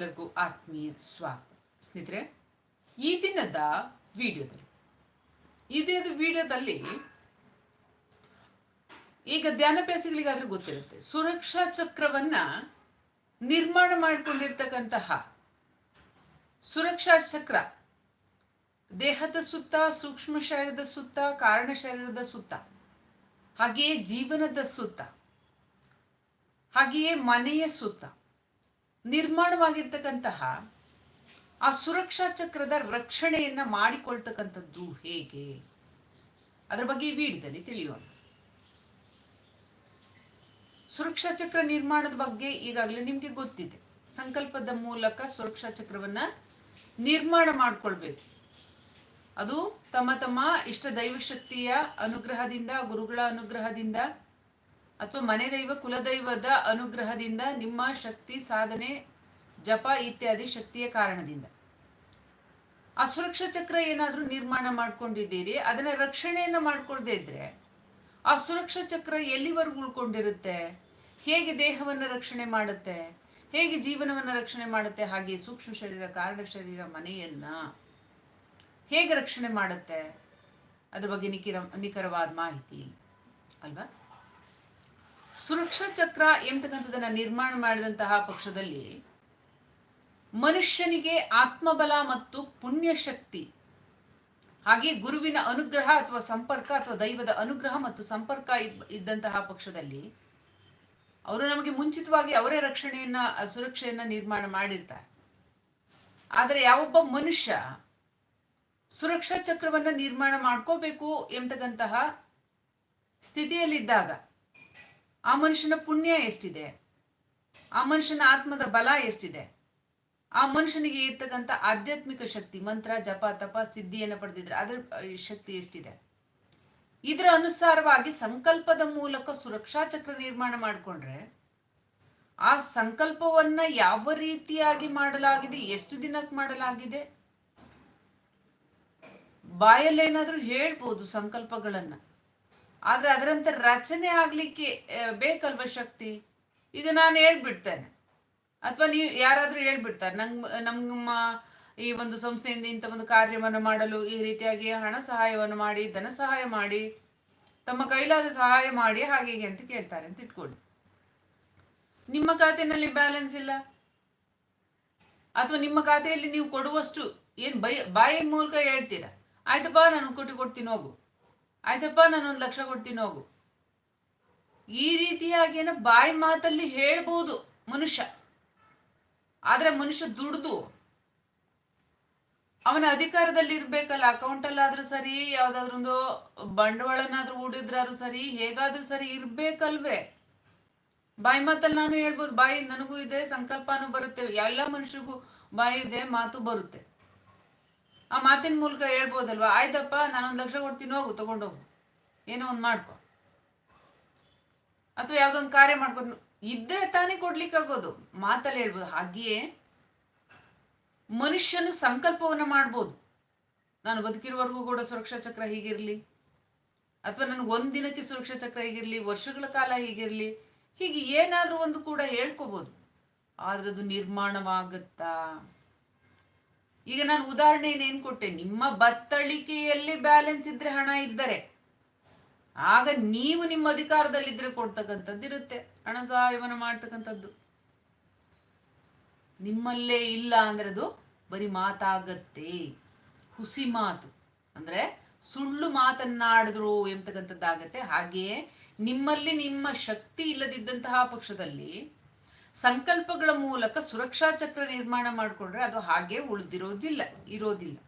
ಎಲ್ಲರಿಗೂ ಆತ್ಮೀಯ ಸ್ವಾಗತ. ಸ್ನೇಹಿತರೆ, ಈ ದಿನದ ವಿಡಿಯೋದಲ್ಲಿ, ಈ ದಿನದ ವಿಡಿಯೋದಲ್ಲಿ ಈಗ ಧ್ಯಾನಾಭ್ಯಾಸಿಗಳಿಗಾದ್ರೂ ಗೊತ್ತಿರುತ್ತೆ, ಸುರಕ್ಷಾ ಚಕ್ರವನ್ನ ನಿರ್ಮಾಣ ಮಾಡಿಕೊಂಡಿರ್ತಕ್ಕಂತಹ ಸುರಕ್ಷಾ ಚಕ್ರ, ದೇಹದ ಸುತ್ತ, ಸೂಕ್ಷ್ಮ ಶರೀರದ ಸುತ್ತ, ಕಾರಣ ಶರೀರದ ಸುತ್ತ, ಹಾಗೆಯೇ ಜೀವನದ ಸುತ್ತ, ಹಾಗೆಯೇ ಮನೆಯ ಸುತ್ತ ನಿರ್ಮಾಣವಾಗಿರ್ತಕ್ಕಂತಹ ಆ ಸುರಕ್ಷಾ ಚಕ್ರದ ರಕ್ಷಣೆಯನ್ನ ಮಾಡಿಕೊಳ್ತಕ್ಕಂಥದ್ದು ಹೇಗೆ? ಅದರ ಬಗ್ಗೆ ಈ ತಿಳಿಯೋಣ. ಸುರಕ್ಷಾ ಚಕ್ರ ನಿರ್ಮಾಣದ ಬಗ್ಗೆ ಈಗಾಗಲೇ ನಿಮಗೆ ಗೊತ್ತಿದೆ. ಸಂಕಲ್ಪದ ಮೂಲಕ ಸುರಕ್ಷಾ ಚಕ್ರವನ್ನ ನಿರ್ಮಾಣ ಮಾಡ್ಕೊಳ್ಬೇಕು. ಅದು ತಮ್ಮ ತಮ್ಮ ಇಷ್ಟ ದೈವಶಕ್ತಿಯ ಅನುಗ್ರಹದಿಂದ, ಗುರುಗಳ ಅನುಗ್ರಹದಿಂದ ಅಥವಾ ಮನೆ ದೈವ ಕುಲದೈವದ ಅನುಗ್ರಹದಿಂದ ನಿಮ್ಮ ಶಕ್ತಿ, ಸಾಧನೆ, ಜಪ ಇತ್ಯಾದಿ ಶಕ್ತಿಯ ಕಾರಣದಿಂದ. ಅಸುರಕ್ಷಾ ಸುರಕ್ಷಾ ಚಕ್ರ ಏನಾದರೂ ನಿರ್ಮಾಣ ಮಾಡ್ಕೊಂಡಿದ್ದೀರಿ, ಅದನ್ನ ರಕ್ಷಣೆಯನ್ನ ಮಾಡ್ಕೊಳ್ದೇ ಇದ್ರೆ ಆ ಸುರಕ್ಷಾ ಚಕ್ರ ಎಲ್ಲಿವರೆಗೂ ಉಳ್ಕೊಂಡಿರುತ್ತೆ? ಹೇಗೆ ದೇಹವನ್ನು ರಕ್ಷಣೆ ಮಾಡುತ್ತೆ? ಹೇಗೆ ಜೀವನವನ್ನು ರಕ್ಷಣೆ ಮಾಡುತ್ತೆ? ಹಾಗೆ ಸೂಕ್ಷ್ಮ ಶರೀರ, ಕಾರಣ ಶರೀರ, ಮನೆಯನ್ನ ಹೇಗೆ ರಕ್ಷಣೆ ಮಾಡುತ್ತೆ? ಅದ್ರ ಬಗ್ಗೆ ನಿಖಿರ, ನಿಖರವಾದ ಮಾಹಿತಿ ಅಲ್ವಾ? ಸುರಕ್ಷಾ ಚಕ್ರ ಎಂಬತಕ್ಕಂಥದ್ದನ್ನ ನಿರ್ಮಾಣ ಮಾಡಿದಂತಹ ಪಕ್ಷದಲ್ಲಿ ಮನುಷ್ಯನಿಗೆ ಆತ್ಮಬಲ ಮತ್ತು ಪುಣ್ಯ ಶಕ್ತಿ ಹಾಗೆ ಗುರುವಿನ ಅನುಗ್ರಹ ಅಥವಾ ಸಂಪರ್ಕ ಅಥವಾ ದೈವದ ಅನುಗ್ರಹ ಮತ್ತು ಸಂಪರ್ಕ ಇದ್- ಇದ್ದಂತಹ ಪಕ್ಷದಲ್ಲಿ ಅವರು ನಮಗೆ ಮುಂಚಿತವಾಗಿ ಅವರೇ ರಕ್ಷಣೆಯನ್ನ, ಸುರಕ್ಷೆಯನ್ನ ನಿರ್ಮಾಣ ಮಾಡಿರ್ತಾರೆ. ಆದರೆ ಯಾವೊಬ್ಬ ಮನುಷ್ಯ ಸುರಕ್ಷಾ ಚಕ್ರವನ್ನ ನಿರ್ಮಾಣ ಮಾಡ್ಕೋಬೇಕು ಎಂಬತಕ್ಕಂತಹ ಸ್ಥಿತಿಯಲ್ಲಿದ್ದಾಗ ಆ ಮನುಷ್ಯನ ಪುಣ್ಯ ಎಷ್ಟಿದೆ? ಆ ಮನುಷ್ಯನ ಆತ್ಮದ ಬಲ ಎಷ್ಟಿದೆ? ಆ ಮನುಷ್ಯನಿಗೆ ಇರ್ತಕ್ಕಂಥ ಆಧ್ಯಾತ್ಮಿಕ ಶಕ್ತಿ, ಮಂತ್ರ, ಜಪ, ತಪ, ಸಿದ್ಧಿಯನ್ನು ಪಡೆದಿದ್ರೆ ಅದರ ಶಕ್ತಿ ಎಷ್ಟಿದೆ? ಇದರ ಅನುಸಾರವಾಗಿ ಸಂಕಲ್ಪದ ಮೂಲಕ ಸುರಕ್ಷಾ ಚಕ್ರ ನಿರ್ಮಾಣ ಮಾಡಿಕೊಂಡ್ರೆ ಆ ಸಂಕಲ್ಪವನ್ನ ಯಾವ ರೀತಿಯಾಗಿ ಮಾಡಲಾಗಿದೆ, ಎಷ್ಟು ದಿನಕ್ಕೆ ಮಾಡಲಾಗಿದೆ? ಬಾಯಲ್ಲೇನಾದ್ರೂ ಹೇಳ್ಬೋದು ಸಂಕಲ್ಪಗಳನ್ನ. ಆದ್ರೆ ಅದರಂತ ರಚನೆ ಆಗ್ಲಿಕ್ಕೆ ಬೇಕಲ್ವ ಶಕ್ತಿ? ಈಗ ನಾನು ಹೇಳ್ಬಿಡ್ತೇನೆ. ಅಥವಾ ನೀವು ಯಾರಾದ್ರೂ ಹೇಳ್ಬಿಡ್ತಾರೆ ನಂಗ್ ನಮ್ಮ ಈ ಒಂದು ಸಂಸ್ಥೆಯಿಂದ ಇಂಥ ಒಂದು ಕಾರ್ಯವನ್ನು ಮಾಡಲು ಈ ರೀತಿಯಾಗಿ ಹಣ ಸಹಾಯವನ್ನು ಮಾಡಿ, ಧನ ಸಹಾಯ ಮಾಡಿ, ತಮ್ಮ ಕೈಲಾದ ಸಹಾಯ ಮಾಡಿ ಹಾಗೆ ಅಂತ ಕೇಳ್ತಾರೆ ಅಂತ ಇಟ್ಕೊಳ್ಳಿ. ನಿಮ್ಮ ಖಾತೆನಲ್ಲಿ ಬ್ಯಾಲೆನ್ಸ್ ಇಲ್ಲ. ಅಥವಾ ನಿಮ್ಮ ಖಾತೆಯಲ್ಲಿ ನೀವು ಕೊಡುವಷ್ಟು ಏನು ಬೈ, ಬಾಯಿ ಮೂಲಕ ಹೇಳ್ತೀರಾ? ಆಯ್ತಪ್ಪ, ನಾನು ಕೊಟ್ಟು ಕೊಡ್ತೀನಿ, ಹೋಗು. ಆಯ್ತಪ್ಪ ನಾನು ಒಂದು ಲಕ್ಷ ಕೊಡ್ತೀನಿ, ಹೋಗು. ಈ ರೀತಿಯಾಗಿ ಏನೋ ಬಾಯಿ ಮಾತಲ್ಲಿ ಹೇಳ್ಬೋದು ಮನುಷ್ಯ. ಆದ್ರೆ ಮನುಷ್ಯ ದುಡ್ದು. ಅವನ ಅಧಿಕಾರದಲ್ಲಿ ಇರ್ಬೇಕಲ್ಲ ಅಕೌಂಟ್ ಅಲ್ಲಾದ್ರೂ ಸರಿ ಯಾವ್ದಾದ್ರೊಂದು ಬಂಡವಾಳನಾದ್ರೂ ಹೂಡಿದ್ರಾದ್ರೂ ಸರಿ, ಹೇಗಾದ್ರೂ ಸರಿ ಇರ್ಬೇಕಲ್ವೇ. ಬಾಯಿ ಮಾತಲ್ಲಿ ನಾನು ಹೇಳ್ಬೋದು, ಬಾಯಿ ನನಗೂ ಇದೆ, ಸಂಕಲ್ಪನೂ ಬರುತ್ತೆ, ಎಲ್ಲ ಮನುಷ್ಯರಿಗೂ ಬಾಯಿ ಇದೆ, ಮಾತು ಬರುತ್ತೆ. ಆ ಮಾತಿನ ಮೂಲಕ ಹೇಳ್ಬೋದಲ್ವಾ? ಆಯ್ತಪ್ಪ, ನಾನೊಂದು ಲಕ್ಷ ಕೊಡ್ತೀನಿ, ಹೋಗು ತಗೊಂಡೋಗು ಏನೋ ಒಂದು ಮಾಡ್ಕೊ. ಅಥವಾ ಯಾವುದೊಂದು ಕಾರ್ಯ ಮಾಡ್ಕೊಂಡು ಇದ್ರೆ ತಾನೇ ಕೊಡ್ಲಿಕ್ಕಾಗೋದು. ಮಾತಲ್ಲಿ ಹೇಳ್ಬೋದು. ಹಾಗೆಯೇ ಮನುಷ್ಯನು ಸಂಕಲ್ಪವನ್ನ ಮಾಡ್ಬೋದು. ನಾನು ಬದುಕಿರುವವರೆಗೂ ಕೂಡ ಸುರಕ್ಷಾ ಚಕ್ರ ಹೀಗಿರಲಿ. ಅಥವಾ ನನಗೆ ಒಂದು ದಿನಕ್ಕೆ ಸುರಕ್ಷಾ ಚಕ್ರ ಹೀಗಿರಲಿ, ವರ್ಷಗಳ ಕಾಲ ಹೀಗಿರಲಿ, ಹೀಗೆ ಏನಾದರೂ ಒಂದು ಕೂಡ ಹೇಳ್ಕೋಬೋದು. ಆದ್ರೆ ಅದು ನಿರ್ಮಾಣವಾಗತ್ತಾ? ಈಗ ನಾನು ಉದಾಹರಣೆ ಏನ್ ಕೊಟ್ಟೆ? ನಿಮ್ಮ ಬತ್ತಳಿಕೆಯಲ್ಲಿ ಬ್ಯಾಲೆನ್ಸ್ ಇದ್ರೆ ಹಣ ಇದ್ದರೆ. ಆಗ ನೀವು ನಿಮ್ಮ ಅಧಿಕಾರದಲ್ಲಿದ್ರೆ ಕೊಡ್ತಕ್ಕಂಥದ್ದು ಇರುತ್ತೆ. ಹಣ ಸಹಾಯವನ್ನು ಮಾಡ್ತಕ್ಕಂಥದ್ದು. ನಿಮ್ಮಲ್ಲೇ ಇಲ್ಲ ಅಂದ್ರೆ ಅದು ಬರೀ ಮಾತಾಗತ್ತೆ. ಹುಸಿ ಮಾತು. ಅಂದ್ರೆ ಸುಳ್ಳು ಮಾತನ್ನಾಡಿದ್ರು ಎಂಬತಕ್ಕಂಥದ್ದಾಗತ್ತೆ. ಹಾಗೆಯೇ ನಿಮ್ಮಲ್ಲಿ ನಿಮ್ಮ ಶಕ್ತಿ ಇಲ್ಲದಿದ್ದಂತಹ ಪಕ್ಷದಲ್ಲಿ ಸಂಕಲ್ಪಗಳ ಮೂಲಕ ಸುರಕ್ಷಾ ಚಕ್ರ ನಿರ್ಮಾಣ ಮಾಡಿಕೊಂಡ್ರೆ ಅದು ಹಾಗೆ ಉಳಿದಿರೋದಿಲ್ಲ, ಇರೋದಿಲ್ಲ.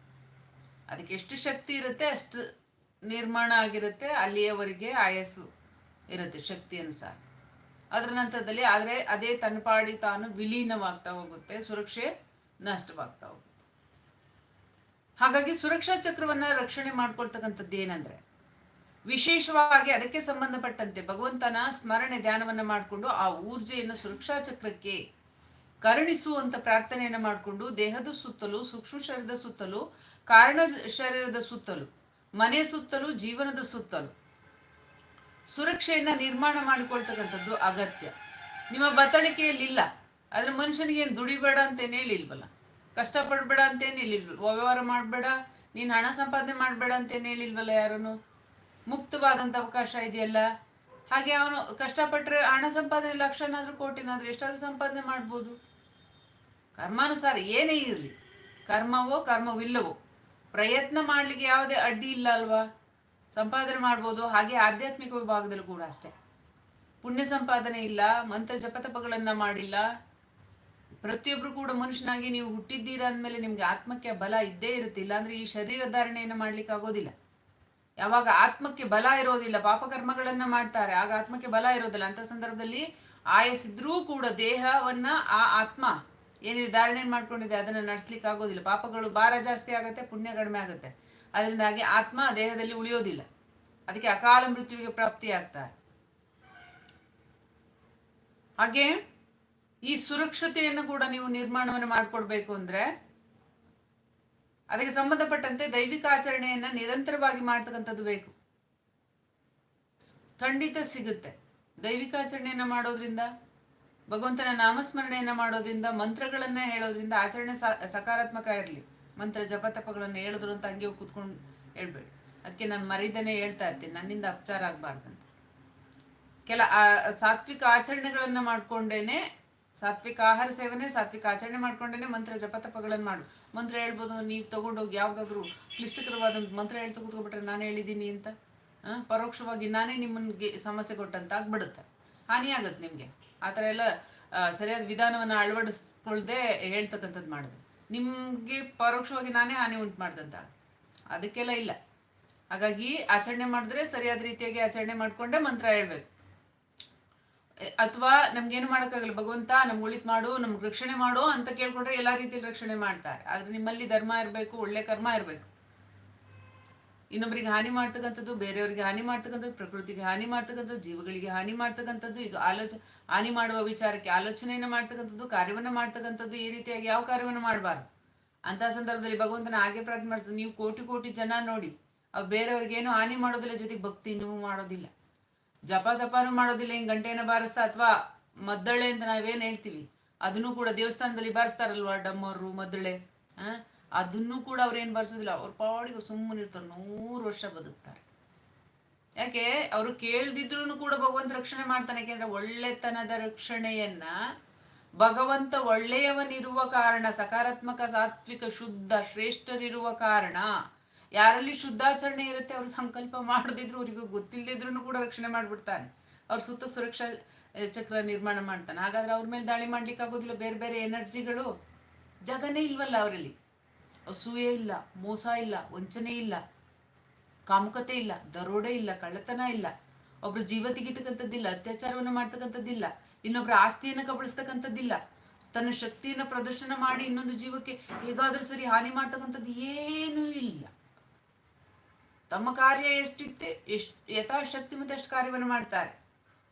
ಅದಕ್ಕೆ ಎಷ್ಟು ಶಕ್ತಿ ಇರುತ್ತೆ ಅಷ್ಟು ನಿರ್ಮಾಣ ಆಗಿರುತ್ತೆ, ಅಲ್ಲಿಯವರೆಗೆ ಆಯಸ್ಸು ಇರುತ್ತೆ ಶಕ್ತಿ ಅನುಸಾರ. ಅದರ ನಂತರದಲ್ಲಿ ಆದರೆ ಅದೇ ತನ್ಪಾಡಿ ತಾನು ವಿಲೀನವಾಗ್ತಾ ಹೋಗುತ್ತೆ, ಸುರಕ್ಷೆ ನಷ್ಟವಾಗ್ತಾ ಹೋಗುತ್ತೆ. ಹಾಗಾಗಿ ಸುರಕ್ಷಾ ಚಕ್ರವನ್ನ ರಕ್ಷಣೆ ಮಾಡ್ಕೊಳ್ತಕ್ಕಂಥದ್ದು ಏನಂದ್ರೆ ವಿಶೇಷವಾಗಿ ಅದಕ್ಕೆ ಸಂಬಂಧಪಟ್ಟಂತೆ ಭಗವಂತನ ಸ್ಮರಣೆ ಧ್ಯಾನವನ್ನ ಮಾಡಿಕೊಂಡು ಆ ಊರ್ಜೆಯನ್ನು ಸುರಕ್ಷಾ ಚಕ್ರಕ್ಕೆ ಕರುಣಿಸುವಂತ ಪ್ರಾರ್ಥನೆಯನ್ನು ಮಾಡಿಕೊಂಡು ದೇಹದ ಸುತ್ತಲೂ, ಸೂಕ್ಷ್ಮ ಶರೀರದ ಸುತ್ತಲೂ, ಕಾರಣ ಶರೀರದ ಸುತ್ತಲೂ ಮನೆ ಸುತ್ತಲೂ, ಜೀವನದ ಸುತ್ತಲೂ ಸುರಕ್ಷೆಯನ್ನ ನಿರ್ಮಾಣ ಮಾಡಿಕೊಳ್ತಕ್ಕಂಥದ್ದು ಅಗತ್ಯ. ನಿಮ್ಮ ಬತ್ತಳಿಕೆಯಲ್ಲಿಲ್ಲ, ಆದ್ರೆ ಮನುಷ್ಯನಿಗೆ ಏನು ದುಡಿಬೇಡ ಅಂತೇನು ಹೇಳಿಲ್ವಲ್ಲ? ಕಷ್ಟಪಡಬೇಡ ಅಂತೇನು ಹೇಳಿಲ್ವಲ್ಲ ವ್ಯವಹಾರ ಮಾಡಬೇಡ, ನೀನು ಹಣ ಸಂಪಾದನೆ ಮಾಡಬೇಡ ಅಂತೇನು ಹೇಳಿಲ್ವಲ್ಲ ಯಾರನ್ನು? ಮುಕ್ತವಾದಂಥ ಅವಕಾಶ ಇದೆಯಲ್ಲ? ಹಾಗೆ ಅವನು ಕಷ್ಟಪಟ್ಟರೆ ಹಣ ಸಂಪಾದನೆ ಲಕ್ಷನಾದರೂ ಕೋಟಿನಾದ್ರೂ ಎಷ್ಟಾದರೂ ಸಂಪಾದನೆ ಮಾಡ್ಬೋದು. ಕರ್ಮಾನುಸಾರ ಏನೇ ಇರಲಿ, ಕರ್ಮವೋ ಕರ್ಮವಿಲ್ಲವೋ, ಪ್ರಯತ್ನ ಮಾಡಲಿಕ್ಕೆ ಯಾವುದೇ ಅಡ್ಡಿ ಇಲ್ಲ ಅಲ್ವಾ? ಸಂಪಾದನೆ ಮಾಡ್ಬೋದು, ಹಾಗೆ ಆಧ್ಯಾತ್ಮಿಕ ವಿಭಾಗದಲ್ಲೂ ಕೂಡ ಅಷ್ಟೇ. ಪುಣ್ಯ ಸಂಪಾದನೆ ಇಲ್ಲ, ಮಂತ್ರ ಜಪತಪಗಳನ್ನು ಮಾಡಿಲ್ಲ. ಪ್ರತಿಯೊಬ್ಬರು ಕೂಡ ಮನುಷ್ಯನಾಗಿ ನೀವು ಹುಟ್ಟಿದ್ದೀರಾ ಅಂದಮೇಲೆ ನಿಮಗೆ ಆತ್ಮಕ್ಕೆ ಬಲ ಇದ್ದೇ ಇರುತ್ತೆ ಇಲ್ಲಾಂದ್ರೆ ಈ ಶರೀರ ಧಾರಣೆಯನ್ನು ಮಾಡ್ಲಿಕ್ಕೆ ಆಗೋದಿಲ್ಲ ಯಾವಾಗ ಆತ್ಮಕ್ಕೆ ಬಲ ಇರೋದಿಲ್ಲ, ಪಾಪಕರ್ಮಗಳನ್ನ ಮಾಡ್ತಾರೆ, ಆಗ ಆತ್ಮಕ್ಕೆ ಬಲ ಇರೋದಿಲ್ಲ. ಅಂತ ಸಂದರ್ಭದಲ್ಲಿ ಆಯಸಿದ್ರೂ ಕೂಡ ದೇಹವನ್ನ ಆ ಆತ್ಮ ಏನಿದೆ ಧಾರಣೆ ಮಾಡ್ಕೊಂಡಿದೆ? ಅದನ್ನ ನಡೆಸ್ಲಿಕ್ಕೆ ಆಗೋದಿಲ್ಲ. ಪಾಪಗಳು ಭಾರ ಜಾಸ್ತಿ ಆಗುತ್ತೆ, ಪುಣ್ಯ ಕಡಿಮೆ ಆಗುತ್ತೆ. ಅದರಿಂದಾಗಿ ಆತ್ಮ ದೇಹದಲ್ಲಿ ಉಳಿಯೋದಿಲ್ಲ. ಅದಕ್ಕೆ ಅಕಾಲ ಮೃತ್ಯುವಿಗೆ ಪ್ರಾಪ್ತಿ ಆಗ್ತಾರೆ ಹಾಗೆ ಈ ಸುರಕ್ಷತೆಯನ್ನು ಕೂಡ ನೀವು ನಿರ್ಮಾಣವನ್ನು ಮಾಡಿಕೊಡ್ಬೇಕು ಅಂದ್ರೆ ಅದಕ್ಕೆ ಸಂಬಂಧಪಟ್ಟಂತೆ ದೈವಿಕ ಆಚರಣೆಯನ್ನು ನಿರಂತರವಾಗಿ ಮಾಡ್ತಕ್ಕಂಥದ್ದು ಬೇಕು. ಖಂಡಿತ ಸಿಗುತ್ತೆ. ದೈವಿಕ ಆಚರಣೆಯನ್ನು ಮಾಡೋದ್ರಿಂದ, ಭಗವಂತನ ನಾಮಸ್ಮರಣೆಯನ್ನು ಮಾಡೋದ್ರಿಂದ, ಮಂತ್ರಗಳನ್ನ ಹೇಳೋದ್ರಿಂದ ಆಚರಣೆ ಸಕಾರಾತ್ಮಕ ಇರಲಿ. ಮಂತ್ರ ಜಪತಪಗಳನ್ನು ಹೇಳಿದ್ರು ಅಂತ ಹಂಗೆ ಕೂತ್ಕೊಂಡು ಹೇಳ್ಬೇಡಿ. ಅದಕ್ಕೆ ನಾನು ಮರಿದನೆ ಹೇಳ್ತಾ ಇರ್ತೀನಿ. ನನ್ನಿಂದ ಅಪಚಾರ ಆಗಬಾರ್ದಂತ. ಕೆಲ, ಆ- ಸಾತ್ವಿಕ ಆಚರಣೆಗಳನ್ನ ಮಾಡ್ಕೊಂಡೇನೆ, ಸಾತ್ವಿಕ ಆಹಾರ ಸೇವನೆ, ಸಾತ್ವಿಕ ಆಚರಣೆ ಮಾಡ್ಕೊಂಡೇನೆ ಮಂತ್ರ ಜಪತಪಗಳನ್ನು ಮಾಡು. ಮಂತ್ರ ಹೇಳ್ಬೋದು, ನೀವು ತಗೊಂಡೋಗಿ ಯಾವುದಾದ್ರೂ ಕ್ಲಿಷ್ಟಕರವಾದ ಮಂತ್ರ ಹೇಳ್ತಾ ಕೂತ್ಕೊಬಿಟ್ರೆ ನಾನು ಹೇಳಿದ್ದೀನಿ ಅಂತ ಪರೋಕ್ಷವಾಗಿ ನಾನೇ ನಿಮ್ಮನ್ಗೆ ಸಮಸ್ಯೆ ಕೊಟ್ಟಂತ ಆಗ್ಬಿಡುತ್ತೆ ಹಾನಿ ಆಗುತ್ತೆ ನಿಮಗೆ. ಆ ಥರ ಎಲ್ಲ ಸರಿಯಾದ ವಿಧಾನವನ್ನು ಅಳವಡಿಸ್ಕೊಳ್ದೆ ಹೇಳ್ತಕ್ಕಂಥದ್ದು ಮಾಡಿದೆ. ನಿಮಗೆ ಪರೋಕ್ಷವಾಗಿ ನಾನೇ ಹಾನಿ ಉಂಟು ಮಾಡ್ದಂತ. ಅದಕ್ಕೆಲ್ಲ ಇಲ್ಲ. ಹಾಗಾಗಿ ಆಚರಣೆ ಮಾಡಿದ್ರೆ ಸರಿಯಾದ ರೀತಿಯಾಗಿ ಆಚರಣೆ ಮಾಡಿಕೊಂಡೆ ಮಂತ್ರ ಹೇಳ್ಬೇಕು. ಅಥವಾ ನಮ್ಗೇನು ಮಾಡೋಕ್ಕಾಗಲ್ಲ, ಭಗವಂತ ನಮ್ಗೆ ಉಳಿತು ಮಾಡು, ನಮ್ಗೆ ರಕ್ಷಣೆ ಮಾಡು ಅಂತ ಕೇಳ್ಕೊಂಡ್ರೆ ಎಲ್ಲಾ ರೀತಿಯಲ್ಲಿ ರಕ್ಷಣೆ ಮಾಡ್ತಾರೆ. ಆದ್ರೆ ನಿಮ್ಮಲ್ಲಿ ಧರ್ಮ ಇರಬೇಕು, ಒಳ್ಳೆ ಕರ್ಮ ಇರಬೇಕು. ಇನ್ನೊಬ್ಬರಿಗೆ ಹಾನಿ ಮಾಡ್ತಕ್ಕಂಥದ್ದು, ಬೇರೆಯವರಿಗೆ ಹಾನಿ ಮಾಡ್ತಕ್ಕಂಥದ್ದು, ಪ್ರಕೃತಿಗೆ ಹಾನಿ ಮಾಡ್ತಕ್ಕಂಥದ್ದು, ಜೀವಗಳಿಗೆ ಹಾನಿ ಮಾಡ್ತಕ್ಕಂಥದ್ದು, ಇದು ಆಲೋಚನೆ ಹಾನಿ ಮಾಡುವ ವಿಚಾರಕ್ಕೆ ಆಲೋಚನೆಯನ್ನು ಮಾಡ್ತಕ್ಕಂಥದ್ದು, ಕಾರ್ಯವನ್ನ ಮಾಡ್ತಕ್ಕಂಥದ್ದು ಈ ರೀತಿಯಾಗಿ ಯಾವ ಕಾರ್ಯವನ್ನು ಮಾಡಬಾರ್ದು? ಅಂತಹ ಸಂದರ್ಭದಲ್ಲಿ ಭಗವಂತನ ಹಾಗೆ ಪ್ರಾರ್ಥನೆ ಮಾಡಿಸ್, ನೀವು ಕೋಟಿ ಕೋಟಿ ಜನ ನೋಡಿ, ಅವು ಬೇರೆಯವ್ರಿಗೆ ಏನು ಹಾನಿ ಮಾಡೋದಿಲ್ಲ, ಜೊತೆಗೆ ಭಕ್ತಿನೂ ಮಾಡೋದಿಲ್ಲ. ಜಪ ತಪಾನು ಮಾಡೋದಿಲ್ಲ, ಹಿಂಗ್ ಗಂಟೆನ ಬಾರಿಸ್ತಾ ಅಥವಾ ಮದ್ದಳೆ ಅಂತ ನಾವೇನು ಹೇಳ್ತೀವಿ? ಅದನ್ನು ಕೂಡ ದೇವಸ್ಥಾನದಲ್ಲಿ ಬಾರಿಸ್ತಾರಲ್ವಾ, ಡಮ್ಮರು, ಮದ್ದಳೆ ಅದನ್ನು ಕೂಡ ಅವ್ರು ಏನ್ ಬಾರಿಸೋದಿಲ್ಲ. ಅವ್ರ ಪಾಡಿಗೆ ಸುಮ್ಮನೆ ಇರ್ತಾರೆ, ನೂರು ವರ್ಷ ಬದುಕ್ತಾರೆ. ಯಾಕೆ? ಅವರು ಕೇಳ್ದಿದ್ರು ಕೂಡ ಭಗವಂತ ರಕ್ಷಣೆ ಮಾಡ್ತಾನೆ. ಯಾಕೆಂದ್ರೆ ಒಳ್ಳೆತನದ ರಕ್ಷಣೆಯನ್ನ ಭಗವಂತ ಒಳ್ಳೆಯವನಿರುವ ಕಾರಣ, ಸಕಾರಾತ್ಮಕ ಸಾತ್ವಿಕ ಶುದ್ಧ ಶ್ರೇಷ್ಠರಿರುವ ಕಾರಣ ಯಾರಲ್ಲಿ ಶುದ್ಧಾಚರಣೆ ಇರುತ್ತೆ, ಅವರು ಸಂಕಲ್ಪ ಮಾಡದಿದ್ರು, ಅವರಿಗೂ ಗೊತ್ತಿಲ್ಲದಿದ್ರು ಕೂಡ ರಕ್ಷಣೆ ಮಾಡ್ಬಿಡ್ತಾನೆ. ಅವ್ರ ಸುತ್ತ ಸುರಕ್ಷಾ ಚಕ್ರ ನಿರ್ಮಾಣ ಮಾಡ್ತಾನೆ. ಹಾಗಾದ್ರೆ ಅವ್ರ ಮೇಲೆ ದಾಳಿ ಮಾಡ್ಲಿಕ್ಕೆ ಆಗೋದಿಲ್ಲ ಬೇರೆ ಬೇರೆ ಎನರ್ಜಿಗಳು? ಜಗನೇ ಇಲ್ವಲ್ಲ ಅವರಲ್ಲಿ. ಅಸೂಯೆ ಇಲ್ಲ, ಮೋಸ ಇಲ್ಲ, ವಂಚನೆ ಇಲ್ಲ, ಕಾಮುಕತೆ ಇಲ್ಲ, ದರೋಡೆ ಇಲ್ಲ, ಕಳ್ಳತನ ಇಲ್ಲ. ಒಬ್ರು ಜೀವ ತೆಗಿತಕ್ಕಂಥದ್ದಿಲ್ಲ, ಅತ್ಯಾಚಾರವನ್ನು ಮಾಡ್ತಕ್ಕಂಥದ್ದಿಲ್ಲ, ಇನ್ನೊಬ್ರ ಆಸ್ತಿಯನ್ನು ಕಬಳಿಸ್ತಕ್ಕಂಥದ್ದಿಲ್ಲ, ತನ್ನ ಶಕ್ತಿಯನ್ನು ಪ್ರದರ್ಶನ ಮಾಡಿ ಇನ್ನೊಂದು ಜೀವಕ್ಕೆ ಹೇಗಾದ್ರೂ ಸರಿ ಹಾನಿ ಮಾಡ್ತಕ್ಕಂಥದ್ದು ಏನೂ ಇಲ್ಲ. ತಮ್ಮ ಕಾರ್ಯ ಎಷ್ಟಿತ್ತೆ, ಎಷ್ಟು ಯಥಾಶಕ್ತಿ ಮತ್ತೆ ಅಷ್ಟು ಕಾರ್ಯವನ್ನು ಮಾಡ್ತಾರೆ.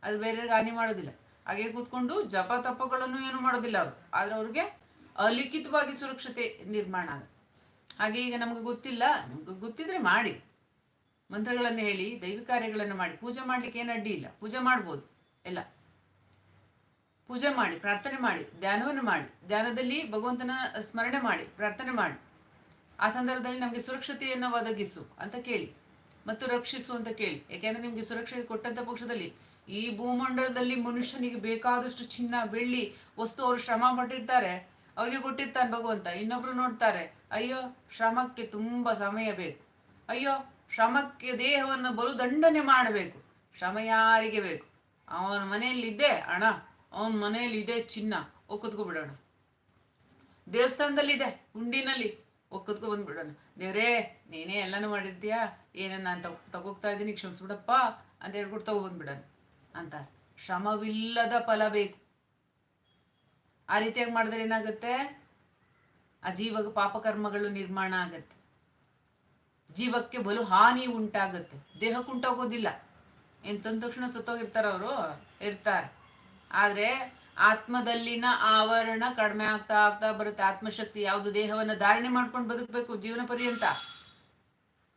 ಅದು ಬೇರೆಯವ್ರಿಗೆ ಹಾನಿ ಮಾಡೋದಿಲ್ಲ. ಹಾಗೆ ಕೂತ್ಕೊಂಡು ಜಪ ತಪಗಳನ್ನು ಏನು ಮಾಡೋದಿಲ್ಲ ಅವರು. ಆದ್ರೆ ಅವ್ರಿಗೆ ಅಲಿಖಿತವಾಗಿ ಸುರಕ್ಷತೆ ನಿರ್ಮಾಣ ಆಗುತ್ತೆ. ಹಾಗೆ ಈಗ ನಮಗೆ ಗೊತ್ತಿಲ್ಲ, ನಮ್ಗೆ ಗೊತ್ತಿದ್ರೆ ಮಾಡಿ. ಮಂತ್ರಗಳನ್ನು ಹೇಳಿ ದೈವ ಕಾರ್ಯಗಳನ್ನು ಮಾಡಿ. ಪೂಜೆ ಮಾಡ್ಲಿಕ್ಕೆ ಏನು ಅಡ್ಡಿ ಇಲ್ಲ. ಪೂಜೆ ಮಾಡ್ಬೋದು, ಎಲ್ಲ. ಪೂಜೆ ಮಾಡಿ, ಪ್ರಾರ್ಥನೆ ಮಾಡಿ, ಧ್ಯಾನವನ್ನು ಮಾಡಿ. ಧ್ಯಾನದಲ್ಲಿ ಭಗವಂತನ ಸ್ಮರಣೆ ಮಾಡಿ, ಪ್ರಾರ್ಥನೆ ಮಾಡಿ. ಆ ಸಂದರ್ಭದಲ್ಲಿ ನಮಗೆ ಸುರಕ್ಷತೆಯನ್ನು ಒದಗಿಸು ಅಂತ ಕೇಳಿ. ಮತ್ತು ರಕ್ಷಿಸು ಅಂತ ಕೇಳಿ. ಯಾಕೆಂದ್ರೆ ನಿಮಗೆ ಸುರಕ್ಷತೆ ಕೊಟ್ಟಂತ ಪಕ್ಷದಲ್ಲಿ ಈ ಭೂಮಂಡಲದಲ್ಲಿ ಮನುಷ್ಯನಿಗೆ ಬೇಕಾದಷ್ಟು ಚಿನ್ನ, ಬೆಳ್ಳಿ, ವಸ್ತು ಅವರು ಶ್ರಮ ಪಟ್ಟಿರ್ತಾರೆ. ಅವ್ರಿಗೆ ಕೊಟ್ಟಿರ್ತಾನೆ ಭಗವಂತ. ಇನ್ನೊಬ್ರು ನೋಡ್ತಾರೆ, ಅಯ್ಯೋ, ಶ್ರಮಕ್ಕೆ ತುಂಬಾ ಸಮಯ ಬೇಕು. ಅಯ್ಯೋ, ಶ್ರಮಕ್ಕೆ ದೇಹವನ್ನು ಬಲು ದಂಡನೆ ಮಾಡಬೇಕು. ಶ್ರಮ ಯಾರಿಗೆ ಬೇಕು? ಅವನ ಮನೆಯಲ್ಲಿದ್ದೆ ಹಣ, ಅವನ ಮನೆಯಲ್ಲಿ ಇದೆ ಚಿನ್ನ. ಓ ಬಿಡೋಣ ದೇವಸ್ಥಾನದಲ್ಲಿದೆ ಹುಂಡಿನಲ್ಲಿ ಒಕ್ಕತ್ಕೊ ಬಂದ್ಬಿಡೋಣ. ದೇವ್ರೇ, ನೀನೇ ಎಲ್ಲನೂ ಮಾಡಿರ್ತೀಯಾ? ಏನನ್ನ ನಾನು ತಗೋ, ತಗೋಗ್ತಾ ಇದ್ದೀನಿ, ಕ್ಷಮಿಸ್ಬಿಡಪ್ಪ ಅಂತ ಹೇಳ್ಬಿಟ್ಟು ತಗೊಬಂದ್ಬಿಡೋಣ ಅಂತ. ಶ್ರಮವಿಲ್ಲದ ಫಲ ಬೇಕು. ಆ ರೀತಿಯಾಗಿ ಮಾಡಿದ್ರೆ ಏನಾಗುತ್ತೆ? ಆ ಜೀವಗ ಪಾಪಕರ್ಮಗಳು ನಿರ್ಮಾಣ ಆಗತ್ತೆ. ಜೀವಕ್ಕೆ ಬಲು ಹಾನಿ ಉಂಟಾಗುತ್ತೆ. ದೇಹಕ್ಕೆ ಉಂಟಾಗೋದಿಲ್ಲ ಏನು ತಂದ ತಕ್ಷಣ ಸತ್ತೋಗಿರ್ತಾರ ಅವರು ಇರ್ತಾರೆ. ಆದ್ರೆ ಆತ್ಮದಲ್ಲಿನ ಆವರಣ ಕಡಿಮೆ ಆಗ್ತಾ ಆಗ್ತಾ ಬರುತ್ತೆ. ಆತ್ಮಶಕ್ತಿ ಯಾವುದು? ದೇಹವನ್ನ ಧಾರಣೆ ಮಾಡ್ಕೊಂಡು ಬದುಕಬೇಕು ಜೀವನ ಪರ್ಯಂತ.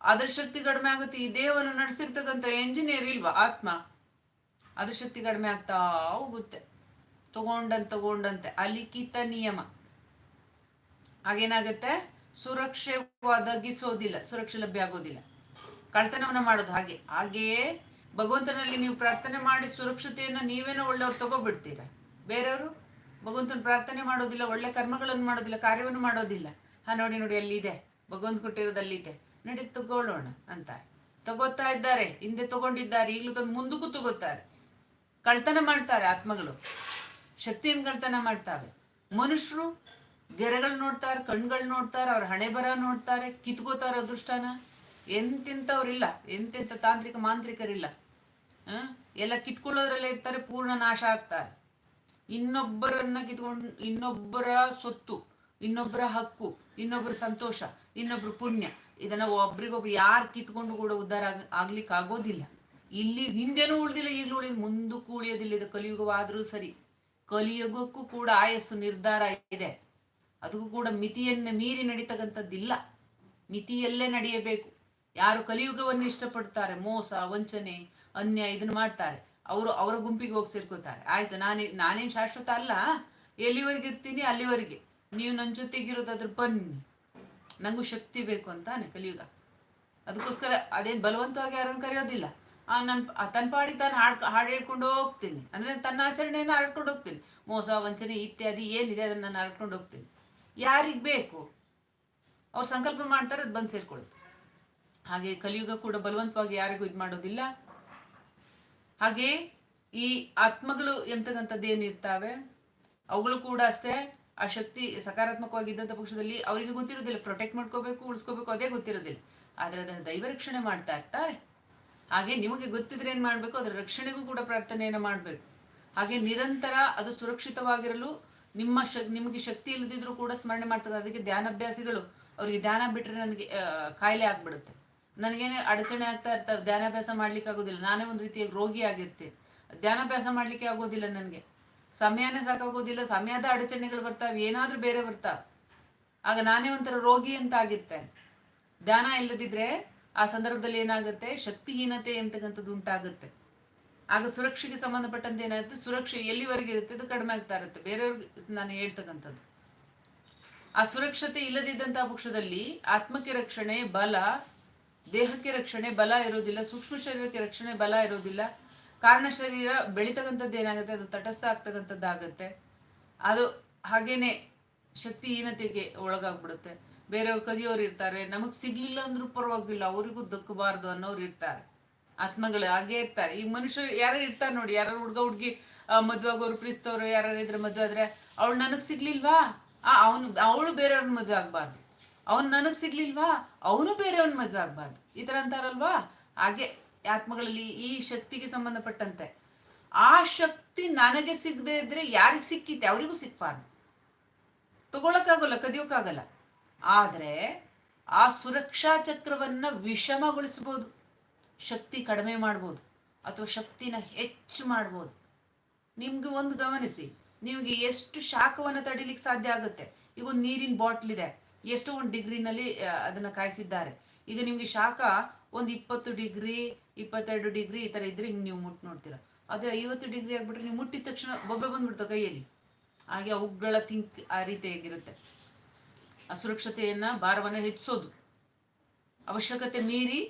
ಅದ್ರ ಶಕ್ತಿ ಕಡಿಮೆ ಆಗುತ್ತೆ. ಈ ದೇಹವನ್ನು ನಡೆಸಿರ್ತಕ್ಕಂಥ ಎಂಜಿನಿಯರ್ ಇಲ್ವಾ? ಆತ್ಮ. ಅದ್ರ ಶಕ್ತಿ ಕಡಿಮೆ ಆಗ್ತಾ ಹೋಗುತ್ತೆ. ತಗೊಂಡಂತ, ತಗೊಂಡಂತೆ. ಅಲಿಖಿತ ನಿಯಮ. ಹಾಗೇನಾಗುತ್ತೆ? ಸುರಕ್ಷೆ ಒದಗಿಸೋದಿಲ್ಲ. ಸುರಕ್ಷೆ ಲಭ್ಯ ಆಗೋದಿಲ್ಲ. ಕಳ್ತನವನ್ನ ಮಾಡೋದು ಹಾಗೆ. ಹಾಗೆಯೇ ಭಗವಂತನಲ್ಲಿ ನೀವು ಪ್ರಾರ್ಥನೆ ಮಾಡಿ ಸುರಕ್ಷತೆಯನ್ನು ನೀವೇನೋ ಒಳ್ಳೆಯವ್ರು ತಗೋಬಿಡ್ತೀರ? ಬೇರೆಯವರು ಭಗವಂತನ ಪ್ರಾರ್ಥನೆ ಮಾಡೋದಿಲ್ಲ, ಒಳ್ಳೆ ಕರ್ಮಗಳನ್ನು ಮಾಡೋದಿಲ್ಲ, ಕಾರ್ಯವನ್ನು ಮಾಡೋದಿಲ್ಲ. ಹಾ, ನೋಡಿ ನೋಡಿ, ಅಲ್ಲಿದೆ. ಭಗವಂತ ಕೊಟ್ಟಿರೋದಲ್ಲಿದೆ. ನಡಿ, ತಗೊಳ್ಳೋಣ ಅಂತಾರೆ. ತಗೋತಾ ಇದ್ದಾರೆ, ಹಿಂದೆ ತಗೊಂಡಿದ್ದಾರೆ, ಈಗಲೂ ತಂದು ಮುಂದಕ್ಕೂ ತಗೋತಾರೆ. ಕಳ್ತನ ಮಾಡ್ತಾರೆ ಆತ್ಮಗಳು. ಶಕ್ತಿಯನ್ನು ಕಳ್ತನ ಮಾಡ್ತಾವೆ. ಮನುಷ್ಯರು ಗೆರೆಗಳು ನೋಡ್ತಾರೆ ಕಣ್ಗಳು ನೋಡ್ತಾರೆ, ಅವ್ರ ಹಣೆ ಬರ ನೋಡ್ತಾರೆ, ಕಿತ್ಕೋತಾರೆ ಅದೃಷ್ಟನ ಎಂತೆಂಥವ್ರಿಲ್ಲ, ಎಂತೆಂಥ ತಾಂತ್ರಿಕ, ಮಾಂತ್ರಿಕರಿಲ್ಲ? ಎಲ್ಲ ಕಿತ್ಕೊಳ್ಳೋದ್ರಲ್ಲೇ ಇರ್ತಾರೆ, ಪೂರ್ಣ ನಾಶ ಆಗ್ತಾರೆ. ಇನ್ನೊಬ್ಬರನ್ನ ಕಿತ್ಕೊಂಡು, ಇನ್ನೊಬ್ಬರ ಸೊತ್ತು, ಇನ್ನೊಬ್ಬರ ಹಕ್ಕು, ಇನ್ನೊಬ್ಬರ ಸಂತೋಷ ಇನ್ನೊಬ್ಬರ ಪುಣ್ಯ, ಇದನ್ನ ಒಬ್ರಿಗೊಬ್ರು ಯಾರು ಕಿತ್ಕೊಂಡು ಕೂಡ ಉದ್ಧಾರ ಆಗ್ ಆಗ್ಲಿಕ್ಕೆ ಆಗೋದಿಲ್ಲ ಇಲ್ಲಿ ಹಿಂದೆನೂ ಉಳಿದಿಲ್ಲ, ಈಗಲೂ ಉಳಿದ ಮುಂದಕ್ಕೂ ಉಳಿಯೋದಿಲ್ಲ ಇದು ಕಲಿಯುಗವಾದರೂ ಸರಿ. ಕಲಿಯುಗಕ್ಕೂ ಕೂಡ ಆಯಸ್ಸು ನಿರ್ಧಾರ ಇದೆ. ಅದಕ್ಕೂ ಕೂಡ ಮಿತಿಯನ್ನು ಮೀರಿ ನಡೀತಕ್ಕಂಥದ್ದಿಲ್ಲ. ಮಿತಿಯಲ್ಲೇ ನಡೆಯಬೇಕು. ಯಾರು ಕಲಿಯುಗವನ್ನು ಇಷ್ಟಪಡ್ತಾರೆ, ಮೋಸ, ವಂಚನೆ, ಅನ್ಯಾಯ, ಇದನ್ನ ಮಾಡ್ತಾರೆ. ಅವರು ಅವರ ಗುಂಪಿಗೆ ಹೋಗಿ ಸೇರ್ಕೋತಾರೆ ಆಯ್ತು, ನಾನೇ, ನಾನೇನು ಶಾಶ್ವತ ಅಲ್ಲ, ಎಲ್ಲಿವರೆಗೆ ಇರ್ತೀನಿ ಅಲ್ಲಿವರೆಗೆ. ನೀವು ನನ್ನ ಜೊತೆಗಿರೋದಾದ್ರೆ ಬನ್ನಿ. ನನಗೂ ಶಕ್ತಿ ಬೇಕು ಅಂತಾನೆ ಕಲಿಯುಗ. ಅದಕ್ಕೋಸ್ಕರ ಅದೇನು ಬಲವಂತವಾಗಿ ಯಾರನ್ನು ಕರೆಯೋದಿಲ್ಲ. ನನ್ನ ತನ್ನ ಪಾಡಿ ತಾನು ಹಾಡ್, ಹಾಡು ಹೇಳ್ಕೊಂಡು ಹೋಗ್ತೀನಿ. ಅಂದರೆ ತನ್ನ ಆಚರಣೆಯನ್ನು ಹರಡ್ಕೊಂಡು ಹೋಗ್ತೀನಿ. ಮೋಸ, ವಂಚನೆ ಇತ್ಯಾದಿ ಏನಿದೆ ಅದನ್ನು ನಾನು ಹರಡ್ಕೊಂಡು ಹೋಗ್ತೀನಿ. ಯಾರಿಗೆ ಬೇಕು? ಅವ್ರು ಸಂಕಲ್ಪ ಮಾಡ್ತಾರೆ, ಅದು ಬಂದು ಸೇರ್ಕೊಳುತ್ತೆ ಹಾಗೆ ಕಲಿಯುಗ ಕೂಡ ಬಲವಂತವಾಗಿ ಯಾರಿಗೂ ಇದು ಮಾಡೋದಿಲ್ಲ. ಹಾಗೆ ಈ ಆತ್ಮಗಳು ಎಂತಕ್ಕಂಥದ್ದು ಏನಿರ್ತಾವೆ ಅವುಗಳು ಕೂಡ ಅಷ್ಟೇ ಆ ಶಕ್ತಿ ಸಕಾರಾತ್ಮಕವಾಗಿದ್ದಂಥ ಪಕ್ಷದಲ್ಲಿ ಅವರಿಗೆ ಗೊತ್ತಿರೋದಿಲ್ಲ. ಪ್ರೊಟೆಕ್ಟ್ ಮಾಡ್ಕೋಬೇಕು, ಉಳಿಸ್ಕೋಬೇಕು, ಅದೇ ಗೊತ್ತಿರೋದಿಲ್ಲ. ಆದರೆ ಅದನ್ನು ದೈವ ರಕ್ಷಣೆ ಮಾಡ್ತಾ ಇರ್ತಾರೆ. ಹಾಗೆ ನಿಮಗೆ ಗೊತ್ತಿದ್ರೆ ಏನು ಮಾಡಬೇಕು? ಅದರ ರಕ್ಷಣೆಗೂ ಕೂಡ ಪ್ರಾರ್ಥನೆಯನ್ನು ಮಾಡಬೇಕು. ಹಾಗೆ ನಿರಂತರ ಅದು ಸುರಕ್ಷಿತವಾಗಿರಲು ನಿಮ್ಮ ಶ, ನಿಮಗೆ ಶಕ್ತಿ ಇಲ್ಲದಿದ್ರೂ ಕೂಡ ಸ್ಮರಣೆ ಮಾಡ್ತಾರೆ ಅದಕ್ಕೆ ಧ್ಯಾನಾಭ್ಯಾಸಿಗಳು, ಅವರಿಗೆ ಧ್ಯಾನ ಬಿಟ್ಟರೆ ನನಗೆ ಕಾಯಿಲೆ ಆಗ್ಬಿಡುತ್ತೆ. ನನಗೇನೆ ಅಡಚಣೆ ಆಗ್ತಾ ಇರ್ತಾರೆ ಧ್ಯಾನಾಭ್ಯಾಸ ಮಾಡ್ಲಿಕ್ಕೆ ಆಗೋದಿಲ್ಲ. ನಾನೇ ಒಂದು ರೀತಿಯಾಗಿ ರೋಗಿ ಆಗಿರ್ತೀನಿ ಧ್ಯಾನಾಭ್ಯಾಸ ಮಾಡ್ಲಿಕ್ಕೆ ಆಗೋದಿಲ್ಲ ನನಗೆ. ಸಮಯನೇ ಸಾಕಾಗೋದಿಲ್ಲ. ಸಮಯದ ಅಡಚಣೆಗಳು ಬರ್ತಾವೆ. ಏನಾದ್ರೂ ಬೇರೆ ಬರ್ತಾವೆ. ಆಗ ನಾನೇ ಒಂಥರ ರೋಗಿ ಅಂತ ಆಗಿರ್ತೇನೆ ಧ್ಯಾನ ಇಲ್ಲದಿದ್ರೆ ಆ ಸಂದರ್ಭದಲ್ಲಿ ಏನಾಗುತ್ತೆ? ಶಕ್ತಿಹೀನತೆ ಎಂತಕ್ಕಂಥದ್ದು ಉಂಟಾಗುತ್ತೆ. ಆಗ ಸುರಕ್ಷೆಗೆ ಸಂಬಂಧಪಟ್ಟಂತೆ ಏನಾಗುತ್ತೆ? ಸುರಕ್ಷೆ ಎಲ್ಲಿವರೆಗೆ ಇರುತ್ತೆ? ಅದು ಕಡಿಮೆ ಆಗ್ತಾ ಇರುತ್ತೆ. ಬೇರೆಯವ್ರಿಗೆ ನಾನು ಹೇಳ್ತಕ್ಕಂಥದ್ದು. ಆ ಸುರಕ್ಷತೆ ಇಲ್ಲದಿದ್ದಂತಹ ಪಕ್ಷದಲ್ಲಿ ಆತ್ಮಕ್ಕೆ ರಕ್ಷಣೆ, ಬಲ ದೇಹಕ್ಕೆ ರಕ್ಷಣೆ, ಬಲ ಇರೋದಿಲ್ಲ, ಸೂಕ್ಷ್ಮ ಶರೀರಕ್ಕೆ ರಕ್ಷಣೆ, ಬಲ ಇರೋದಿಲ್ಲ. ಕಾರಣ ಶರೀರ ಬೆಳಿತಕ್ಕಂಥದ್ದು ಏನಾಗುತ್ತೆ? ಅದು ತಟಸ್ಥ ಆಗ್ತಕ್ಕಂಥದ್ದು ಆಗುತ್ತೆ ಅದು ಹಾಗೇನೆ ಶಕ್ತಿಹೀನತೆಗೆ ಒಳಗಾಗ್ಬಿಡುತ್ತೆ. ಬೇರೆಯವ್ರು ಕದಿಯೋರು ಇರ್ತಾರೆ. ನಮಗೆ ಸಿಗ್ಲಿಲ್ಲ ಅಂದ್ರೂ ಪರವಾಗಿಲ್ಲ. ಅವರಿಗೂ ದಕ್ಕಬಾರ್ದು ಅನ್ನೋರು ಇರ್ತಾರೆ. ಆತ್ಮಗಳು ಹಾಗೇ ಇರ್ತಾರೆ. ಈಗ ಮನುಷ್ಯರು ಯಾರು ಇರ್ತಾರೆ ನೋಡಿ. ಯಾರು ಹುಡುಗ, ಹುಡುಗಿ ಮದುವೆ ಆಗೋರು ಅವರು ಯಾರು ಇದ್ರೆ ಮದುವೆ ಆದ್ರೆ, ಅವಳು ನನಗೆ ಸಿಗ್ಲಿಲ್ವಾ? ಆ, ಅವನು, ಅವಳು ಬೇರೆಯವ್ರನ್ನ ಮದುವೆ ಆಗ್ಬಾರ್ದು. ಅವ್ನು ನನಗೆ ಸಿಗ್ಲಿಲ್ವಾ? ಅವನು ಬೇರೆಯವ್ನ ಮದುವೆ ಆಗ್ಬಾರ್ದು. ಈ ಥರ ಅಂತಾರಲ್ವಾ? ಹಾಗೆ ಆತ್ಮಗಳಲ್ಲಿ ಈ ಶಕ್ತಿಗೆ ಸಂಬಂಧಪಟ್ಟಂತೆ. ಆ ಶಕ್ತಿ ನನಗೆ ಸಿಗದೆ ಇದ್ರೆ ಯಾರಿಗೆ ಸಿಕ್ಕಿತ್ತೆ ಅವರಿಗೂ ಸಿಕ್ಬಾರ್ದು ತಗೊಳಕ್ಕಾಗಲ್ಲ, ಕದಿಯೋಕ್ಕಾಗಲ್ಲ. ಆದರೆ ಆ ಸುರಕ್ಷಾ ಚಕ್ರವನ್ನ ವಿಷಮಗೊಳಿಸ್ಬೋದು. ಶಕ್ತಿ ಕಡಿಮೆ ಮಾಡ್ಬೋದು. ಅಥವಾ ಶಕ್ತಿನ ಹೆಚ್ಚು ಮಾಡ್ಬೋದು. ನಿಮ್ಗೆ ಒಂದು ಗಮನಿಸಿ. ನಿಮಗೆ ಎಷ್ಟು ಶಾಖವನ್ನು ತಡಿಲಿಕ್ಕೆ ಸಾಧ್ಯ ಆಗುತ್ತೆ? ಈಗ ಒಂದು ನೀರಿನ ಬಾಟ್ಲ್ ಇದೆ. ಎಷ್ಟೋ ಒಂದು ಡಿಗ್ರಿನಲ್ಲಿ ಅದನ್ನು ಕಾಯಿಸಿದ್ದಾರೆ. ಈಗ ನಿಮಗೆ ಶಾಖ ಒಂದು ಇಪ್ಪತ್ತು ಡಿಗ್ರಿ, ಇಪ್ಪತ್ತೆರಡು ಡಿಗ್ರಿ ಈ ಥರ ಇದ್ದರೆ ಹಿಂಗೆ ನೀವು ಮುಟ್ಟು ನೋಡ್ತೀರ. ಅದೇ ಐವತ್ತು ಡಿಗ್ರಿ ಆಗಿಬಿಟ್ರೆ ನೀವು ಮುಟ್ಟಿದ ತಕ್ಷಣ ಬೊಬ್ಬೆ ಬಂದ್ಬಿಡ್ತಾವೆ ಕೈಯಲ್ಲಿ. ಹಾಗೆ ಅವುಗಳ ಥಿಂಕ್ ಆ ರೀತಿಯಾಗಿರುತ್ತೆ ಅಸುರಕ್ಷತೆಯನ್ನು ಭಾರವನ್ನು ಹೆಚ್ಚಿಸೋದು. ಅವಶ್ಯಕತೆ ಮೀರಿ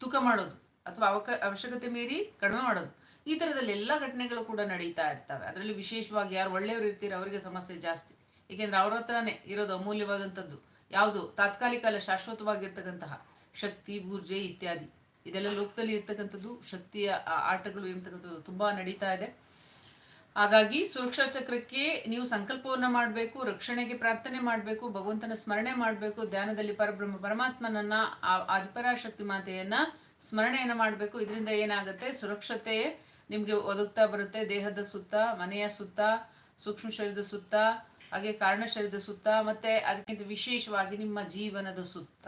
ತೂಕ ಮಾಡೋದು. ಅಥವಾ ಅವಕ, ಅವಶ್ಯಕತೆ ಮೀರಿ ಕಡಿಮೆ ಮಾಡೋದು. ಈ ಥರದಲ್ಲಿ ಎಲ್ಲ ಘಟನೆಗಳು ಕೂಡ ನಡೀತಾ ಇರ್ತವೆ. ಅದರಲ್ಲಿ ವಿಶೇಷವಾಗಿ ಯಾರು ಒಳ್ಳೆಯವರು ಇರ್ತೀರ, ಅವರಿಗೆ ಸಮಸ್ಯೆ ಜಾಸ್ತಿ. ಏಕೆಂದ್ರೆ ಅವ್ರ ಹತ್ರನೇ ಇರೋದು ಅಮೂಲ್ಯವಾದಂಥದ್ದು ಯಾವುದು? ತಾತ್ಕಾಲಿಕ ಅಲ್ಲ, ಶಾಶ್ವತವಾಗಿರ್ತಕ್ಕಂತಹ ಶಕ್ತಿ, ಊರ್ಜೆ ಇತ್ಯಾದಿ. ಇದೆಲ್ಲ ಲೋಕದಲ್ಲಿ ಇರ್ತಕ್ಕಂಥದ್ದು, ಶಕ್ತಿಯ ಆಟಗಳು ಇರ್ತಕ್ಕಂಥದ್ದು ತುಂಬಾ ನಡೀತಾ ಇದೆ. ಹಾಗಾಗಿ ಸುರಕ್ಷಾ ಚಕ್ರಕ್ಕೆ ನೀವು ಸಂಕಲ್ಪವನ್ನ ಮಾಡಬೇಕು, ರಕ್ಷಣೆಗೆ ಪ್ರಾರ್ಥನೆ ಮಾಡಬೇಕು, ಭಗವಂತನ ಸ್ಮರಣೆ ಮಾಡಬೇಕು, ಧ್ಯಾನದಲ್ಲಿ ಪರಬ್ರಹ್ಮ ಪರಮಾತ್ಮನನ್ನ, ಆ ಆದಿಪರಾಶಕ್ತಿ ಮಾತೆಯನ್ನ ಸ್ಮರಣೆಯನ್ನ ಮಾಡಬೇಕು. ಇದರಿಂದ ಏನಾಗುತ್ತೆ? ಸುರಕ್ಷತೆ ನಿಮಗೆ ಒದಗ್ತಾ ಬರುತ್ತೆ. ದೇಹದ ಸುತ್ತ, ಮನೆಯ ಸುತ್ತ, ಸೂಕ್ಷ್ಮ ಶರೀರದ ಸುತ್ತ ಹಾಗೆ ಕಾರಣ ಶರೀರದ ಸುತ್ತ ಮತ್ತೆ ಅದಕ್ಕಿಂತ ವಿಶೇಷವಾಗಿ ನಿಮ್ಮ ಜೀವನದ ಸುತ್ತ.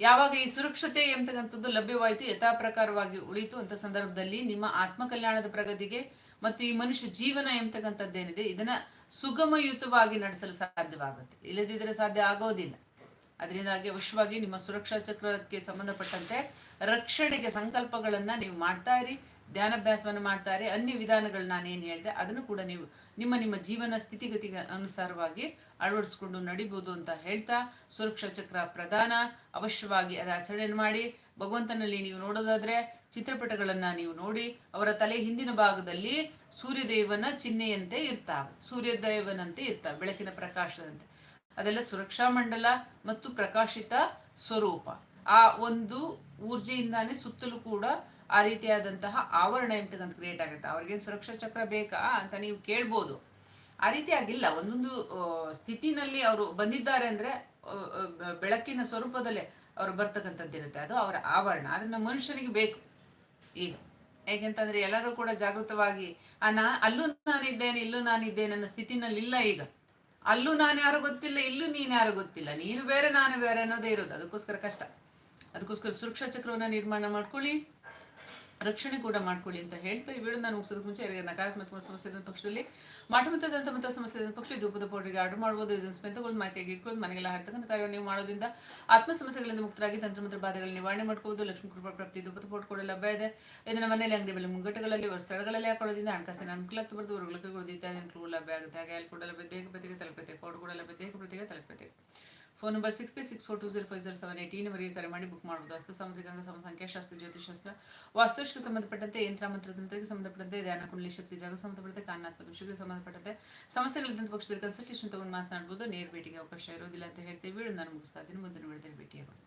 ಯಾವಾಗ ಈ ಸುರಕ್ಷತೆ ಎಂತಕ್ಕಂಥದ್ದು ಲಭ್ಯವಾಯಿತು ಯಥಾ ಪ್ರಕಾರವಾಗಿ ಉಳಿತು ಅಂತ ಸಂದರ್ಭದಲ್ಲಿ ನಿಮ್ಮ ಆತ್ಮಕಲ್ಯಾಣದ ಪ್ರಗತಿಗೆ ಮತ್ತು ಈ ಮನುಷ್ಯ ಜೀವನ ಎಂತಕ್ಕಂಥದ್ದೇನಿದೆ, ಇದನ್ನ ಸುಗಮಯುತವಾಗಿ ನಡೆಸಲು ಸಾಧ್ಯವಾಗುತ್ತೆ. ಇಲ್ಲದಿದ್ದರೆ ಸಾಧ್ಯ ಆಗೋದಿಲ್ಲ. ಅದರಿಂದಾಗಿ ಅವಶ್ಯವಾಗಿ ನಿಮ್ಮ ಸುರಕ್ಷಾ ಚಕ್ರಕ್ಕೆ ಸಂಬಂಧಪಟ್ಟಂತೆ ರಕ್ಷಣೆಗೆ ಸಂಕಲ್ಪಗಳನ್ನ ನೀವು ಮಾಡ್ತಾ ಇರಿ, ಧ್ಯಾನಾಭ್ಯಾಸವನ್ನು ಇರಿ, ಅನ್ಯ ವಿಧಾನಗಳು ಏನು ಹೇಳಿದೆ ಅದನ್ನು ಕೂಡ ನೀವು ನಿಮ್ಮ ನಿಮ್ಮ ಜೀವನ ಸ್ಥಿತಿಗತಿಗೆ ಅನುಸಾರವಾಗಿ ಅಳವಡಿಸ್ಕೊಂಡು ನಡಿಬೋದು ಅಂತ ಹೇಳ್ತಾ ಸುರಕ್ಷಾ ಚಕ್ರ ಪ್ರಧಾನ. ಅವಶ್ಯವಾಗಿ ಅದ ಆಚರಣೆ ಮಾಡಿ. ಭಗವಂತನಲ್ಲಿ ನೀವು ನೋಡೋದಾದ್ರೆ ಚಿತ್ರಪಟಗಳನ್ನ ನೀವು ನೋಡಿ, ಅವರ ತಲೆ ಹಿಂದಿನ ಭಾಗದಲ್ಲಿ ಸೂರ್ಯದೇವನ ಚಿಹ್ನೆಯಂತೆ ಇರ್ತಾವೆ. ಸೂರ್ಯದೇವನಂತೆ ಇರ್ತಾವೆ, ಬೆಳಕಿನ ಪ್ರಕಾಶದಂತೆ. ಅದೆಲ್ಲ ಸುರಕ್ಷಾ ಮಂಡಲ ಮತ್ತು ಪ್ರಕಾಶಿತ ಸ್ವರೂಪ. ಆ ಒಂದು ಊರ್ಜೆಯಿಂದಾನೇ ಸುತ್ತಲೂ ಕೂಡ ಆ ರೀತಿಯಾದಂತಹ ಆವರಣ ಎಂತಕ್ಕಂಥ ಕ್ರಿಯೇಟ್ ಆಗುತ್ತೆ. ಅವ್ರಿಗೆ ಸುರಕ್ಷಾ ಚಕ್ರ ಬೇಕಾ ಅಂತ ನೀವು ಕೇಳ್ಬೋದು. ಆ ರೀತಿ ಆಗಿಲ್ಲ ಒಂದೊಂದು ಸ್ಥಿತಿನಲ್ಲಿ ಅವರು ಬಂದಿದ್ದಾರೆ ಅಂದ್ರೆ ಬೆಳಕಿನ ಸ್ವರೂಪದಲ್ಲೇ ಅವರು ಬರ್ತಕ್ಕಂಥದ್ದಿರುತ್ತೆ ಅದು ಅವರ ಆವರಣ. ಅದನ್ನ ಮನುಷ್ಯನಿಗೆ ಬೇಕು. ಈಗ ಯಾಕೆಂತಂದ್ರೆ ಎಲ್ಲರೂ ಕೂಡ ಜಾಗೃತವಾಗಿ, ಆ, ನಾ, ಅಲ್ಲೂ ನಾನಿದ್ದೇನೆ, ಇಲ್ಲೂ ನಾನಿದ್ದೇನೆ ಅನ್ನೋ ಸ್ಥಿತಿನಲ್ಲಿ ಇಲ್ಲ ಈಗ. ಅಲ್ಲೂ ನಾನು ಯಾರು ಗೊತ್ತಿಲ್ಲ, ಇಲ್ಲೂ ನೀನು ಯಾರು ಗೊತ್ತಿಲ್ಲ. ನೀನು ಬೇರೆ, ನಾನು ಬೇರೆ ಅನ್ನೋದೇ ಇರೋದು. ಅದಕ್ಕೋಸ್ಕರ ಕಷ್ಟ. ಅದಕ್ಕೋಸ್ಕರ ಸುರಕ್ಷಾ ಚಕ್ರವನ್ನ ನಿರ್ಮಾಣ ಮಾಡ್ಕೊಳ್ಳಿ. ರಕ್ಷಣೆ ಕೂಡ ಮಾಡ್ಕೊಳ್ಳಿ ಅಂತ ಹೇಳ್ತಾ ಈ ವಿಡಿಯೋ ನಾನು ಮುಗಿಸೋದಕ್ಕೆ ಮುಂಚೆ ಯಾರಿಗೆ ನಕಾರಾತ್ಮಕ ಸಮಸ್ಯೆ ಇದ್ದ ಪಕ್ಷದಲ್ಲಿ ಮಾಟ ಮತ್ತು ದಂತ ಮತ್ತು ಸಮಸ್ಯೆ ಇದ್ದ ಪಕ್ಷ ಧೂಪದ ಪೌಡರಿಗೆ ಆರ್ಡರ್ ಮಾಡ್ಬೋದು ಇದನ್ನು ಸ್ಮೆಂತಗಳು ಮಾರ್ಕೆಗೆ ಇಟ್ಕೊಂಡು ಮನೆಗೆಲ್ಲ ಹಾಡ್ತಕ್ಕಂಥ ಕಾರ್ಯ ನೀವು ಮಾಡೋದ್ರಿಂದ ಆತ್ಮ ಸಮಸ್ಯೆಗಳಿಂದ ಮುಕ್ತರಾಗಿ ತಂತ್ರ ಮಂತ್ರ ಬಾಧೆಗಳ ನಿವಾರಣೆ ಮಾಡ್ಕೋಬಹುದು ಲಕ್ಷ್ಮೀ ಕೃಪಾ ಪ್ರಾಪ್ತಿ ಧೂಪದ ಪೌಡರ್ ಕೂಡ ಲಭ್ಯ ಇದೆ ಇದನ್ನ ಮನೆಯಲ್ಲಿ ಅಂಗಡಿ ಬೆಲೆ ಮುಂಗಟ್ಟುಗಳಲ್ಲಿ ಅವರ ಸ್ಥಳಗಳಲ್ಲಿ ಹಾಕೊಳ್ಳೋದ್ರಿಂದ ಹಣಕಾಸಿನ ಅನುಕೂಲ ಬರೆದು ಇತ್ಯಾದಿ ಅನುಕೂಲ ಲಭ್ಯ ಆಗುತ್ತೆ ಹಾಗೆ ಅಲ್ಲಿ ಕೂಡ ಲಭ್ಯ ದೇಹ ಪ್ರತಿಗೆ ತಲುಪತ್ತೆ ಕೋಡ್ ಕೂಡ ಲಭ್ಯ ದೇಹ ಪ್ರತಿಗೆ ತಲುಪತ್ತೆ phone number six three six four two zero five zero seven eight ಈ ನಂಬರ್ಗೆ ಕರೆ ಮಾಡಿ ಬುಕ್ ಮಾಡಬಹುದು ಹಸ್ತ ಸಾಮುದ್ರಿಕ ಸಮ ಸಂಖ್ಯಾಶಾಸ್ತ್ರ ಜ್ಯೋತಿಷಾಸ್ತ್ರ ವಾಸ್ತುಶಕ್ಕೆ ಸಂಬಂಧಪಟ್ಟಂತೆ, ಯಂತ್ರ ಮಂತ್ರತಂತ್ರಕ್ಕೆ ಸಂಬಂಧಪಟ್ಟಂತೆ, ಧ್ಯಾನ, ಕುಂಡಲಿ, ಶಕ್ತಿ, ಜಾಗ ಸಂಬಂಧಪಟ್ಟಂತೆ ಕಾನಾತ್ಮಕ ವಿಷಯಗಳಿಗೆ ಸಂಬಂಧಪಟ್ಟಂತೆ ಸಮಸ್ಯೆಗಳಿದ್ದಂಥ ಪಕ್ಷದಲ್ಲಿ ಕನ್ಸಲ್ಟೇಷನ್ ತಗೊಂಡು ಮಾತನಾಡ್ಬೋದು. ನೇರ ಭೇಟಿಗೆ ಅವಕಾಶ ಇರೋದಿಲ್ಲ ಅಂತ ಹೇಳ್ತೀವಿ ನಾನು ಮುಗಿಸ್ತಾ ಇದ್ದೀನಿ. ಮುಂದಿನ ವಿಡಿಯೋದಲ್ಲಿ ಭೇಟಿಯಾಗೋಣ.